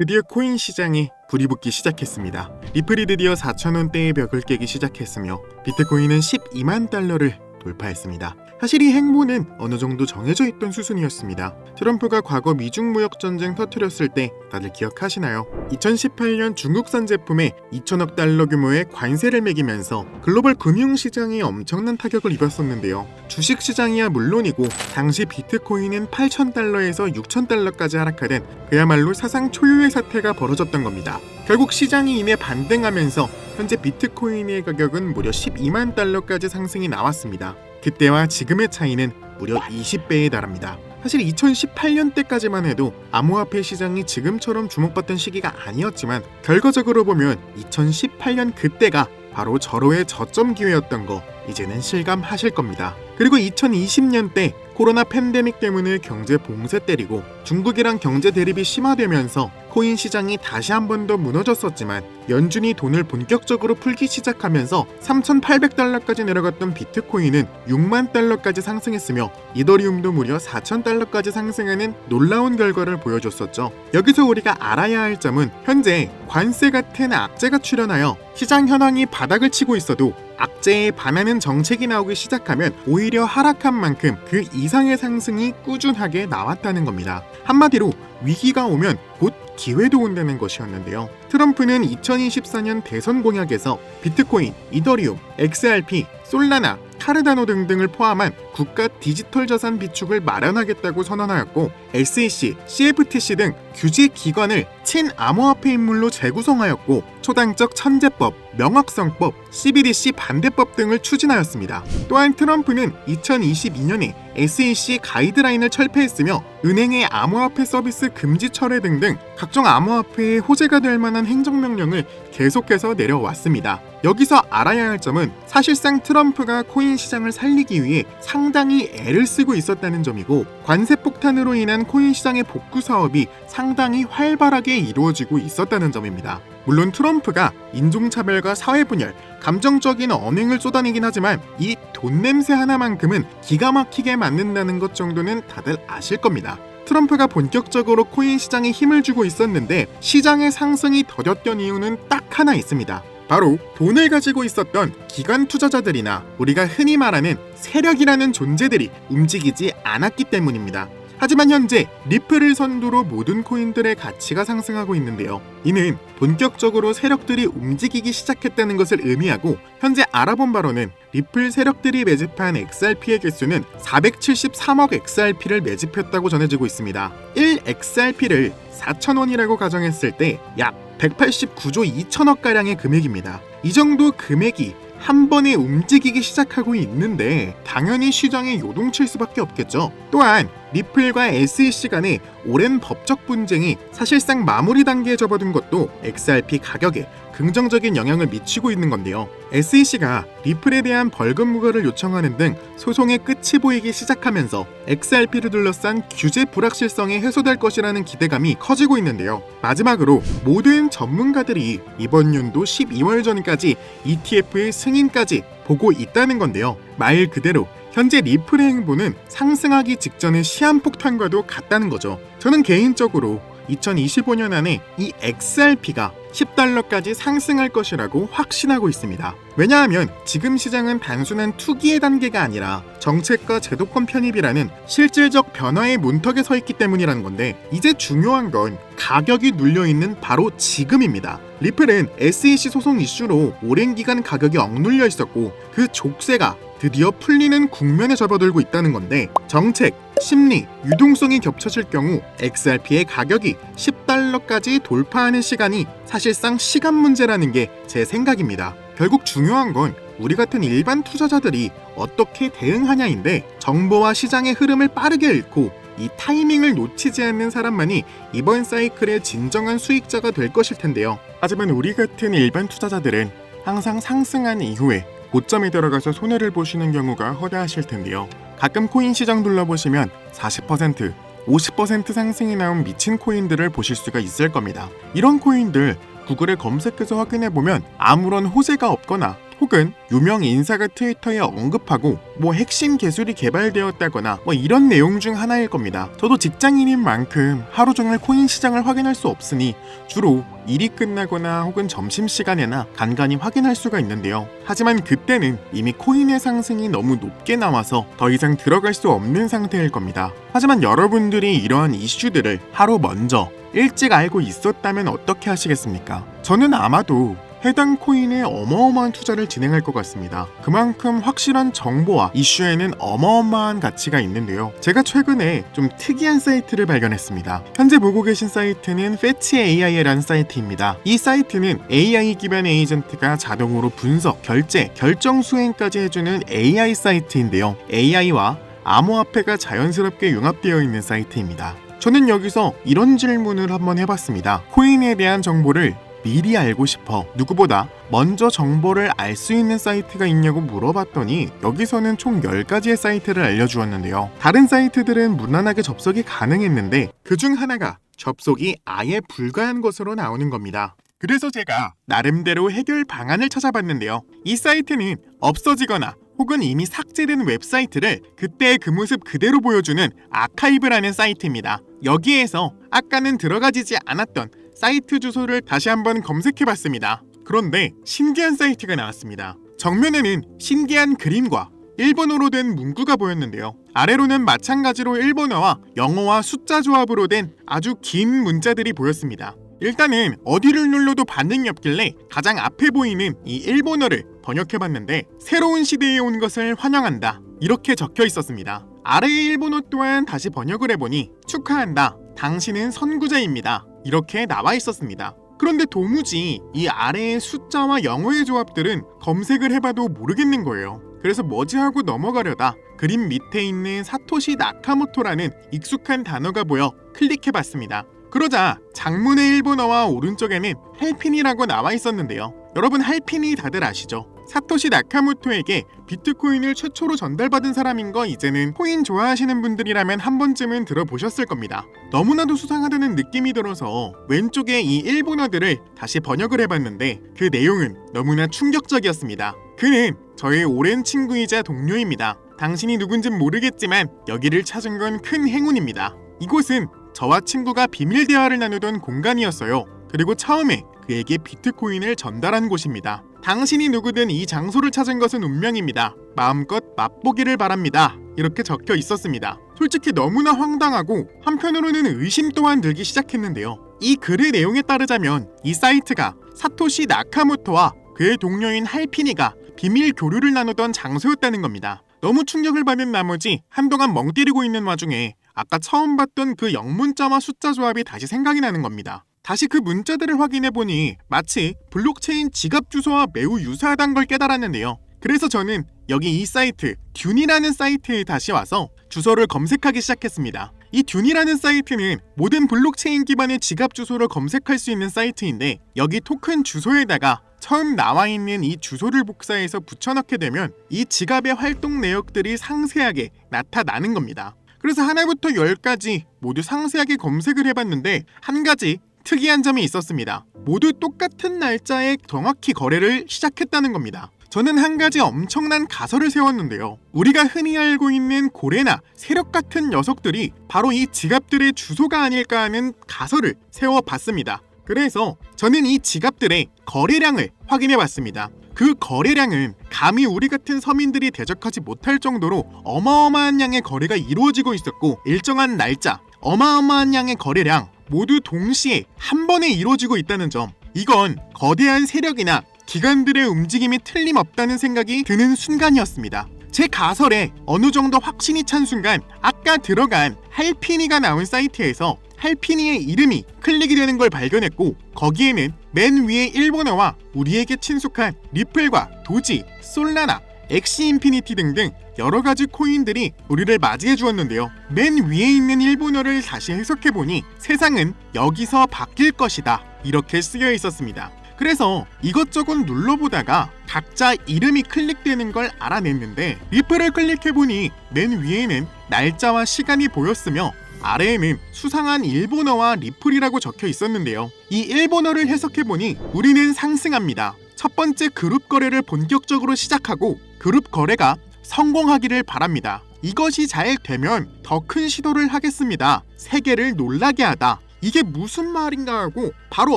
드디어 코인 시장에 불이 붙기 시작했습니다. 리플이 드디어 4천원대의 벽을 깨기 시작했으며 비트코인은 12만 달러를 돌파했습니다. 사실 이 행보는 어느 정도 정해져 있던 수순이었습니다. 트럼프가 과거 미중 무역 전쟁 터뜨렸을 때 다들 기억하시나요? 2018년 중국산 제품에 2천억 달러 규모의 관세를 매기면서 글로벌 금융 시장이 엄청난 타격을 입었었는데요. 주식 시장이야 물론이고 당시 비트코인은 8천 달러에서 6천 달러까지 하락하는 그야말로 사상 초유의 사태가 벌어졌던 겁니다. 결국 시장이 이내 반등하면서 현재 비트코인의 가격은 무려 12만 달러까지 상승이 나왔습니다. 그때와 지금의 차이는 무려 20배에 달합니다. 사실 2018년 때까지만 해도 암호화폐 시장이 지금처럼 주목받던 시기가 아니었지만 결과적으로 보면 2018년 그때가 바로 절호의 저점 기회였던 거 이제는 실감하실 겁니다. 그리고 2020년 때 코로나 팬데믹 때문에 경제 봉쇄 때리고 중국이랑 경제 대립이 심화되면서 코인 시장이 다시 한 번 더 무너졌었지만 연준이 돈을 본격적으로 풀기 시작하면서 3,800달러까지 내려갔던 비트코인은 6만 달러까지 상승했으며 이더리움도 무려 4,000달러까지 상승하는 놀라운 결과를 보여줬었죠. 여기서 우리가 알아야 할 점은 현재 관세 같은 악재가 출현하여 시장 현황이 바닥을 치고 있어도 악재에 반하는 정책이 나오기 시작하면 오히려 하락한 만큼 그 이상의 상승이 꾸준하게 나왔다는 겁니다. 한마디로 위기가 오면 곧 기회도 온다는 것이었는데요. 트럼프는 2024년 대선 공약에서 비트코인, 이더리움, XRP, 솔라나, 카르다노 등등을 포함한 국가 디지털 자산 비축을 마련하겠다고 선언하였고 SEC, CFTC 등 규제 기관을 친암호화폐 인물로 재구성하였고 초당적 천재법, 명확성법, CBDC 반대법 등을 추진하였습니다. 또한 트럼프는 2022년에 SEC 가이드라인을 철폐했으며 은행의 암호화폐 서비스 금지 철회 등등 각종 암호화폐의 호재가 될 만한 행정명령을 계속해서 내려왔습니다. 여기서 알아야 할 점은 사실상 트럼프가 코인 시장을 살리기 위해 상당히 애를 쓰고 있었다는 점이고 관세 폭탄으로 인한 코인 시장의 복구 사업이 상당히 활발하게 이루어지고 있었다는 점입니다. 물론 트럼프가 인종차별과 사회분열, 감정적인 언행을 쏟아내긴 하지만 이 돈 냄새 하나만큼은 기가 막히게 맞는다는 것 정도는 다들 아실 겁니다. 트럼프가 본격적으로 코인 시장에 힘을 주고 있었는데 시장의 상승이 더뎠던 이유는 딱 하나 있습니다. 바로 돈을 가지고 있었던 기관 투자자들이나 우리가 흔히 말하는 세력이라는 존재들이 움직이지 않았기 때문입니다. 하지만 현재 리플을 선두로 모든 코인들의 가치가 상승하고 있는데요. 이는 본격적으로 세력들이 움직이기 시작했다는 것을 의미하고 현재 알아본 바로는 리플 세력들이 매집한 XRP의 개수는 473억 XRP를 매집했다고 전해지고 있습니다. 1 XRP를 4,000원이라고 가정했을 때 약 189조 2천억 가량의 금액입니다. 이 정도 금액이 한 번에 움직이기 시작하고 있는데 당연히 시장에 요동칠 수밖에 없겠죠. 또한 리플과 SEC 간의 오랜 법적 분쟁이 사실상 마무리 단계에 접어든 것도 XRP 가격에 긍정적인 영향을 미치고 있는 건데요. SEC가 리플에 대한 벌금 무과를 요청하는 등 소송의 끝이 보이기 시작하면서 XRP를 둘러싼 규제 불확실성이 해소될 것이라는 기대감이 커지고 있는데요. 마지막으로 모든 전문가들이 이번 연도 12월 전까지 ETF의 승인까지 보고 있다는 건데요. 말 그대로 현재 리플의 행보는 상승하기 직전의 시한폭탄과도 같다는 거죠. 저는 개인적으로 2025년 안에 이 XRP가 10달러까지 상승할 것이라고 확신하고 있습니다. 왜냐하면 지금 시장은 단순한 투기의 단계가 아니라 정책과 제도권 편입이라는 실질적 변화의 문턱에 서 있기 때문이라는 건데 이제 중요한 건 가격이 눌려 있는 바로 지금입니다. 리플은 SEC 소송 이슈로 오랜 기간 가격이 억눌려 있었고 그 족쇄가 드디어 풀리는 국면에 접어들고 있다는 건데 정책, 심리, 유동성이 겹쳐질 경우 XRP의 가격이 10달러까지 돌파하는 시간이 사실상 시간 문제라는 게 제 생각입니다. 결국 중요한 건 우리 같은 일반 투자자들이 어떻게 대응하냐인데 정보와 시장의 흐름을 빠르게 읽고 이 타이밍을 놓치지 않는 사람만이 이번 사이클의 진정한 수익자가 될 것일 텐데요. 하지만 우리 같은 일반 투자자들은 항상 상승한 이후에 고점에 들어가서 손해를 보시는 경우가 허다하실 텐데요. 가끔 코인 시장 둘러보시면 40%, 50% 상승이 나온 미친 코인들을 보실 수가 있을 겁니다. 이런 코인들 구글에 검색해서 확인해 보면 아무런 호재가 없거나 혹은 유명 인사가 트위터에 언급하고 뭐 핵심 기술이 개발되었다거나 뭐 이런 내용 중 하나일 겁니다. 저도 직장인인 만큼 하루 종일 코인 시장을 확인할 수 없으니 주로 일이 끝나거나 혹은 점심시간에나 간간히 확인할 수가 있는데요. 하지만 그때는 이미 코인의 상승이 너무 높게 나와서 더 이상 들어갈 수 없는 상태일 겁니다. 하지만 여러분들이 이러한 이슈들을 하루 먼저 일찍 알고 있었다면 어떻게 하시겠습니까? 저는 아마도 해당 코인에 어마어마한 투자를 진행할 것 같습니다. 그만큼 확실한 정보와 이슈에는 어마어마한 가치가 있는데요. 제가 최근에 좀 특이한 사이트를 발견했습니다. 현재 보고 계신 사이트는 패치 AI라는 사이트입니다. 이 사이트는 AI 기반 에이전트가 자동으로 분석, 결제, 결정 수행까지 해주는 AI 사이트인데요. AI와 암호화폐가 자연스럽게 융합되어 있는 사이트입니다. 저는 여기서 이런 질문을 한번 해봤습니다. 코인에 대한 정보를 미리 알고 싶어 누구보다 먼저 정보를 알 수 있는 사이트가 있냐고 물어봤더니 여기서는 총 10가지의 사이트를 알려주었는데요. 다른 사이트들은 무난하게 접속이 가능했는데 그중 하나가 접속이 아예 불가한 것으로 나오는 겁니다. 그래서 제가 나름대로 해결 방안을 찾아봤는데요. 이 사이트는 없어지거나 혹은 이미 삭제된 웹사이트를 그때의 그 모습 그대로 보여주는 아카이브라는 사이트입니다. 여기에서 아까는 들어가지지 않았던 사이트 주소를 다시 한번 검색해봤습니다. 그런데 신기한 사이트가 나왔습니다. 정면에는 신기한 그림과 일본어로 된 문구가 보였는데요. 아래로는 마찬가지로 일본어와 영어와 숫자 조합으로 된 아주 긴 문자들이 보였습니다. 일단은 어디를 눌러도 반응이 없길래 가장 앞에 보이는 이 일본어를 번역해봤는데 새로운 시대에 온 것을 환영한다 이렇게 적혀 있었습니다. 아래의 일본어 또한 다시 번역을 해보니 축하한다 당신은 선구자입니다 이렇게 나와 있었습니다. 그런데 도무지 이 아래의 숫자와 영어의 조합들은 검색을 해봐도 모르겠는 거예요. 그래서 뭐지 하고 넘어가려다 그림 밑에 있는 사토시 나카모토라는 익숙한 단어가 보여 클릭해봤습니다. 그러자 장문의 일본어와 오른쪽에는 할핀이라고 나와 있었는데요. 여러분 할핀이 다들 아시죠? 사토시 나카모토에게 비트코인을 최초로 전달받은 사람인 거 이제는 코인 좋아하시는 분들이라면 한 번쯤은 들어보셨을 겁니다. 너무나도 수상하다는 느낌이 들어서 왼쪽에 이 일본어들을 다시 번역을 해봤는데 그 내용은 너무나 충격적이었습니다. 그는 저의 오랜 친구이자 동료입니다. 당신이 누군진 모르겠지만 여기를 찾은 건 큰 행운입니다. 이곳은 저와 친구가 비밀 대화를 나누던 공간이었어요. 그리고 처음에 그에게 비트코인을 전달한 곳입니다. 당신이 누구든 이 장소를 찾은 것은 운명입니다. 마음껏 맛보기를 바랍니다. 이렇게 적혀 있었습니다. 솔직히 너무나 황당하고 한편으로는 의심 또한 들기 시작했는데요. 이 글의 내용에 따르자면 이 사이트가 사토시 나카모토와 그의 동료인 할피니가 비밀 교류를 나누던 장소였다는 겁니다. 너무 충격을 받은 나머지 한동안 멍 때리고 있는 와중에 아까 처음 봤던 그 영문자와 숫자 조합이 다시 생각이 나는 겁니다. 다시 그 문자들을 확인해 보니 마치 블록체인 지갑 주소와 매우 유사하다는 걸 깨달았는데요. 그래서 저는 여기 이 사이트 듄이라는 사이트에 다시 와서 주소를 검색하기 시작했습니다. 이 듄이라는 사이트는 모든 블록체인 기반의 지갑 주소를 검색할 수 있는 사이트인데 여기 토큰 주소에다가 처음 나와 있는 이 주소를 복사해서 붙여넣게 되면 이 지갑의 활동 내역들이 상세하게 나타나는 겁니다. 그래서 하나부터 열까지 모두 상세하게 검색을 해봤는데 한 가지 특이한 점이 있었습니다. 모두 똑같은 날짜에 정확히 거래를 시작했다는 겁니다. 저는 한 가지 엄청난 가설을 세웠는데요. 우리가 흔히 알고 있는 고래나 세력 같은 녀석들이 바로 이 지갑들의 주소가 아닐까 하는 가설을 세워봤습니다. 그래서 저는 이 지갑들의 거래량을 확인해 봤습니다. 그 거래량은 감히 우리 같은 서민들이 대적하지 못할 정도로 어마어마한 양의 거래가 이루어지고 있었고 일정한 날짜, 어마어마한 양의 거래량 모두 동시에 한 번에 이루어지고 있다는 점. 이건 거대한 세력이나 기관들의 움직임이 틀림없다는 생각이 드는 순간이었습니다. 제 가설에 어느 정도 확신이 찬 순간 아까 들어간 할피니가 나온 사이트에서 할피니의 이름이 클릭이 되는 걸 발견했고 거기에는 맨 위에 일본어와 우리에게 친숙한 리플과 도지, 솔라나, 엑시 인피니티 등등 여러 가지 코인들이 우리를 맞이해 주었는데요. 맨 위에 있는 일본어를 다시 해석해 보니 세상은 여기서 바뀔 것이다. 이렇게 쓰여 있었습니다. 그래서 이것저것 눌러보다가 각자 이름이 클릭되는 걸 알아냈는데 리플을 클릭해보니 맨 위에는 날짜와 시간이 보였으며 아래에는 수상한 일본어와 리플이라고 적혀 있었는데요. 이 일본어를 해석해보니 우리는 상승합니다. 첫 번째 그룹 거래를 본격적으로 시작하고 그룹 거래가 성공하기를 바랍니다. 이것이 잘 되면 더 큰 시도를 하겠습니다. 세계를 놀라게 하다. 이게 무슨 말인가 하고 바로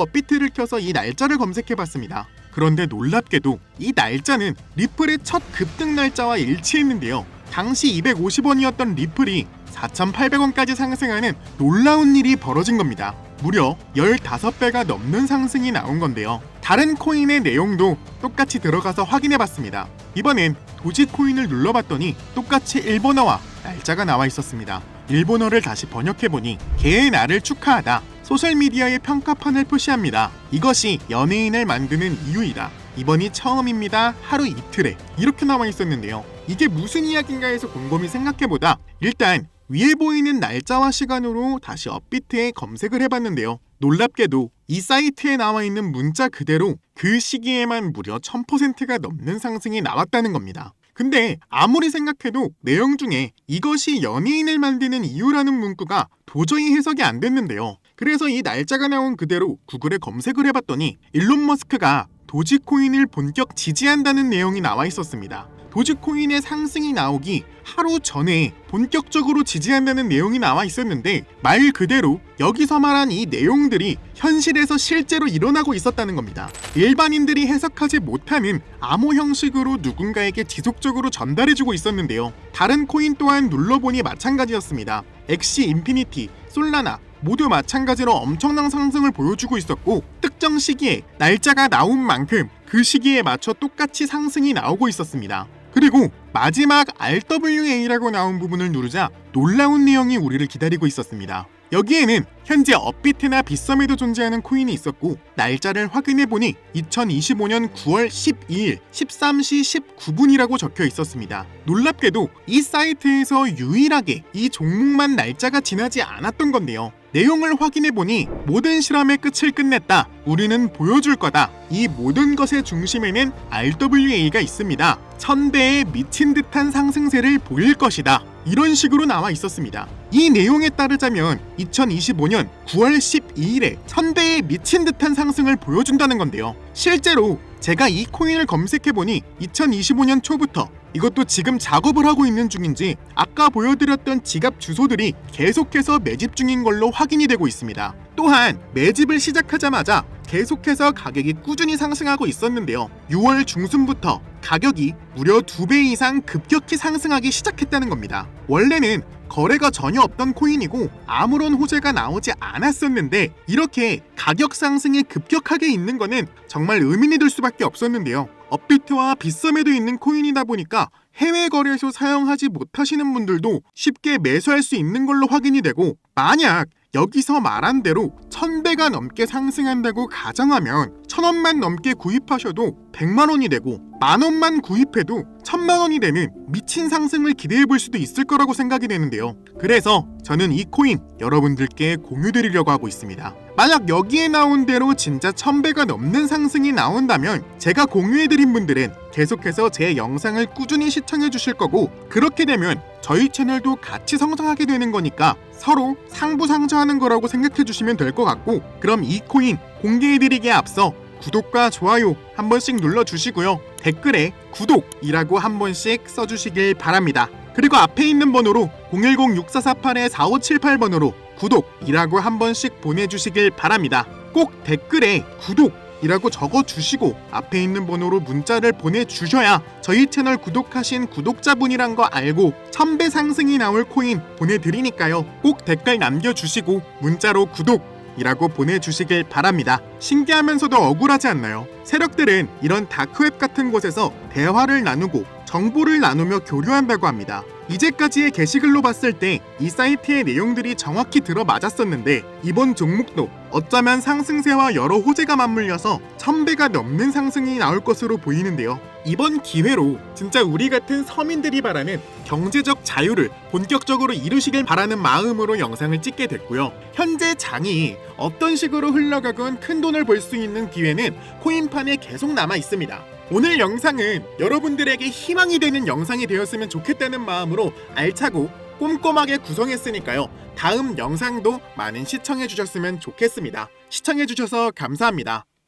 업비트를 켜서 이 날짜를 검색해 봤습니다. 그런데 놀랍게도 이 날짜는 리플의 첫 급등 날짜와 일치했는데요. 당시 250원이었던 리플이 4,800원까지 상승하는 놀라운 일이 벌어진 겁니다. 무려 15배가 넘는 상승이 나온 건데요. 다른 코인의 내용도 똑같이 들어가서 확인해 봤습니다. 이번엔 도지코인을 눌러봤더니 똑같이 일본어와 날짜가 나와 있었습니다. 일본어를 다시 번역해보니 개의 날을 축하하다. 소셜미디어의 평가판을 표시합니다. 이것이 연예인을 만드는 이유이다. 이번이 처음입니다. 하루 이틀에 이렇게 나와 있었는데요. 이게 무슨 이야기인가 해서 곰곰이 생각해보다 일단 위에 보이는 날짜와 시간으로 다시 업비트에 검색을 해봤는데요. 놀랍게도 이 사이트에 나와 있는 문자 그대로 그 시기에만 무려 1000%가 넘는 상승이 나왔다는 겁니다. 근데 아무리 생각해도 내용 중에 이것이 연예인을 만드는 이유라는 문구가 도저히 해석이 안 됐는데요. 그래서 이 날짜가 나온 그대로 구글에 검색을 해봤더니 일론 머스크가 도지코인을 본격 지지한다는 내용이 나와 있었습니다. 도지코인의 상승이 나오기 하루 전에 본격적으로 지지한다는 내용이 나와 있었는데 말 그대로 여기서 말한 이 내용들이 현실에서 실제로 일어나고 있었다는 겁니다. 일반인들이 해석하지 못하는 암호 형식으로 누군가에게 지속적으로 전달해주고 있었는데요. 다른 코인 또한 눌러보니 마찬가지였습니다. 엑시 인피니티, 솔라나, 모두 마찬가지로 엄청난 상승을 보여주고 있었고 특정 시기에 날짜가 나온 만큼 그 시기에 맞춰 똑같이 상승이 나오고 있었습니다. 그리고 마지막 RWA라고 나온 부분을 누르자 놀라운 내용이 우리를 기다리고 있었습니다. 여기에는 현재 업비트나 빗썸에도 존재하는 코인이 있었고 날짜를 확인해 보니 2025년 9월 12일 13시 19분이라고 적혀 있었습니다. 놀랍게도 이 사이트에서 유일하게 이 종목만 날짜가 지나지 않았던 건데요. 내용을 확인해 보니 모든 실험의 끝을 끝냈다. 우리는 보여줄 거다. 이 모든 것의 중심에는 RWA가 있습니다. 천배의 미친 듯한 상승세를 보일 것이다. 이런 식으로 나와 있었습니다. 이 내용에 따르자면 2025년 9월 12일에 천배의 미친 듯한 상승을 보여준다는 건데요. 실제로 제가 이 코인을 검색해보니 2025년 초부터 이것도 지금 작업을 하고 있는 중인지 아까 보여드렸던 지갑 주소들이 계속해서 매집 중인 걸로 확인이 되고 있습니다. 또한 매집을 시작하자마자 계속해서 가격이 꾸준히 상승하고 있었는데요. 6월 중순부터 가격이 무려 2배 이상 급격히 상승하기 시작했다는 겁니다. 원래는 거래가 전혀 없던 코인이고 아무런 호재가 나오지 않았었는데 이렇게 가격 상승이 급격하게 있는 거는 정말 의문이 들 수밖에 없었는데요. 업비트와 빗썸에도 있는 코인이다 보니까 해외 거래에서 사용하지 못하시는 분들도 쉽게 매수할 수 있는 걸로 확인이 되고 만약 여기서 말한 대로 1000배가 넘게 상승한다고 가정하면 1000원만 넘게 구입하셔도 100만 원이 되고 만 원만 구입해도 1000만 원이 되는 미친 상승을 기대해 볼 수도 있을 거라고 생각이 되는데요. 그래서 저는 이 코인 여러분들께 공유드리려고 하고 있습니다. 만약 여기에 나온 대로 진짜 1000배가 넘는 상승이 나온다면 제가 공유해드린 분들은 계속해서 제 영상을 꾸준히 시청해 주실 거고 그렇게 되면 저희 채널도 같이 성장하게 되는 거니까 서로 상부상조하는 거라고 생각해 주시면 될 것 같고 그럼 이 코인 공개해드리기에 앞서 구독과 좋아요 한 번씩 눌러주시고요. 댓글에 구독이라고 한 번씩 써주시길 바랍니다. 그리고 앞에 있는 번호로 010-6448-4578번으로 구독이라고 한 번씩 보내주시길 바랍니다. 꼭 댓글에 구독 이라고 적어주시고 앞에 있는 번호로 문자를 보내주셔야 저희 채널 구독하신 구독자분이란 거 알고 1000배 상승이 나올 코인 보내드리니까요. 꼭 댓글 남겨주시고 문자로 구독 이라고 보내주시길 바랍니다. 신기하면서도 억울하지 않나요? 세력들은 이런 다크웹 같은 곳에서 대화를 나누고 정보를 나누며 교류한다고 합니다. 이제까지의 게시글로 봤을 때 이 사이트의 내용들이 정확히 들어맞았었는데 이번 종목도 어쩌면 상승세와 여러 호재가 맞물려서 1000배가 넘는 상승이 나올 것으로 보이는데요. 이번 기회로 진짜 우리 같은 서민들이 바라는 경제적 자유를 본격적으로 이루시길 바라는 마음으로 영상을 찍게 됐고요. 현재 장이 어떤 식으로 흘러가건 큰 돈을 벌 수 있는 기회는 코인판에 계속 남아 있습니다. 오늘 영상은 여러분들에게 희망이 되는 영상이 되었으면 좋겠다는 마음으로 알차고 꼼꼼하게 구성했으니까요. 다음 영상도 많은 시청해 주셨으면 좋겠습니다. 시청해 주셔서 감사합니다.